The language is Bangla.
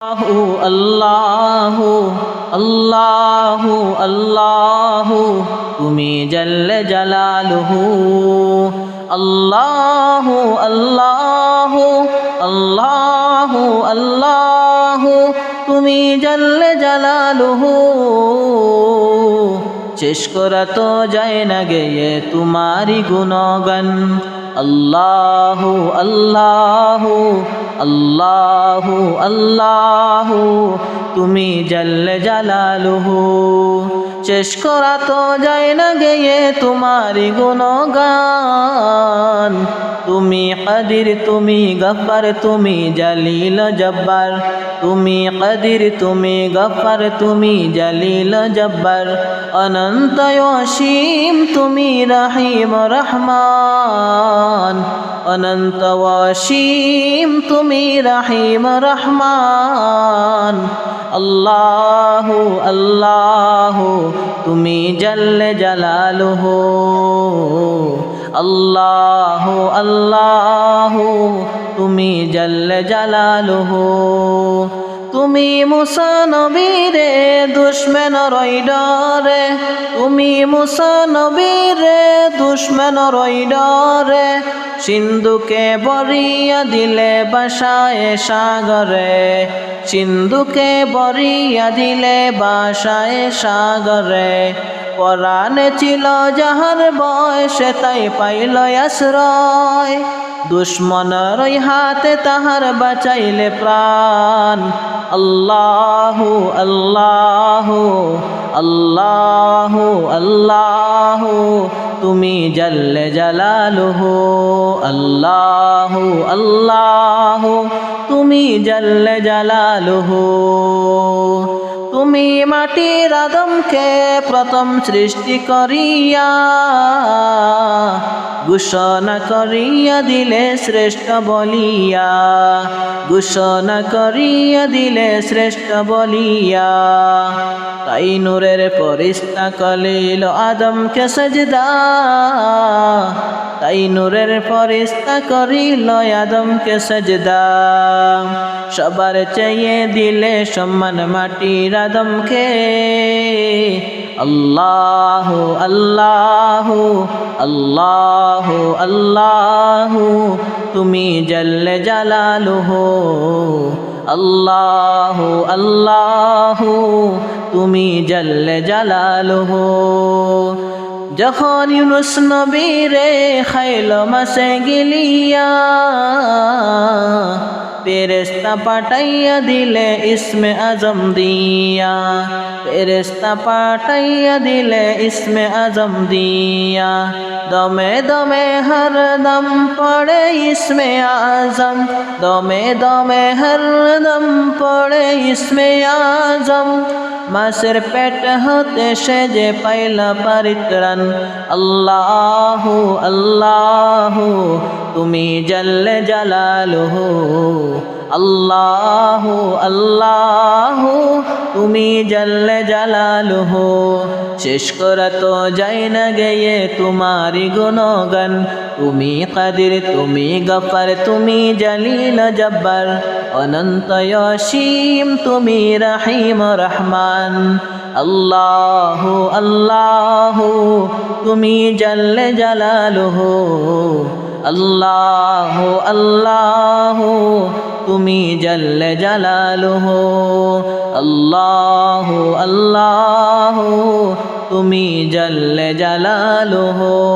আল্লাহ আল্লাহ আল্লাহ তুমি জল্ল জালালহু, আল্লাহ আল্লাহ আল্লাহ আল্লাহ, তুমি জল্ল জালালহু। শেষ করা তো যায় না গেয়ে তোমারি গুণগান। আল্লাহ আল্লাহ আল্লাহ আল্লাহ। তুমি জল্ল জালালুহু। শেষ করা তো যায় না গেয়ে তোমারি গুণগান। তুমি কদির, তুমি গফর তুমি জলিল জব্বার। তুমি কদির, তুমি গফর তুমি জলিল জব্বার। অনন্ত অসীম, তুমি রহিম রহমান। অনন্ত অসীম তুমি রাহিম রহমান। আল্লাহ আল্লাহ, তুমি জল্ল জালালুহু। আল্লাহ আল্লাহ, তুমি জল্ল জালালুহু। তুমি মুসা নবীরে দুশ্মন রইডরে। তুমি মুসা নবীরে দুশ্মন রইডরে। সিন্ধুকে বরিয়া দিলে বাসায় সাগরে। সিন্ধুকে বরিয়া দিলে বাসায় সাগরে। পরাণে ছিল যাহার বয়সে তাই পাইল আশ্রয়। দুশ্মনের হাতে তাহার বাঁচাইলে প্রাণ। আল্লাহ আল্লাহ আল্লাহ আল্লাহ তুমি জল্লে জালালুহু আল্লাহ আল্লাহ তুমি জল্লে জালালুহু। তুমি মাটির আদমকে প্রথম সৃষ্টি করিয়া ঘোষণা করিয়া দিলে শ্রেষ্ঠ বলিয়া, ঘোষণা করিয়া দিলে শ্রেষ্ঠ বলিয়া। তাই নূরের পরিস্তা কলিল আদমকে সজদা, তাই নূরের ফরিস্তা করিল আদমকে সজদা। সবার চেয়ে দিলে সম্মান মাটির আদমকে আল্লাহ আল্লাহ আল্লাহ আল্লাহ, তুমি জল্লে জালালুহু। আল্লাহ আল্লাহ, তুমি জল্লে জালালুহু। যখন ইউনুস নবীরে খাইল মাসে গিলিয়া পেরেস্তা পাঠাইয়া দিলে ইসমে আজম দিয়া। পেরেস্তা পাঠাইয়া দিলে ইসমে আজম দিয়া। দমে দমে হর দম পড়ে ইসমে আজম। দমে দমে হর দম পড়ে ইসমে আজম। মাসের পেট হতে সে যে পাইলা পারিত্রাণ। আল্লাহ আল্লাহ তুমি জল্লে জালালুহু, আল্লাহ আল্লাহ, তুমি জল্লে জালালুহু। শেষ করা তো যাই না গেয়ে তোমারি গুণগান। তুমি কাদির, তুমি গফর, তুমি জলিল জব্বার। অনন্ত অসীম, তুমি রহিম রহমান। আল্লাহ আল্লাহ, তুমি জল্লে জালালুহু। আল্লাহ আল্লাহ, তুমি জল্ল জালালুহু। আল্লাহ আল্লাহ, তুমি জল্ল জালালুহু।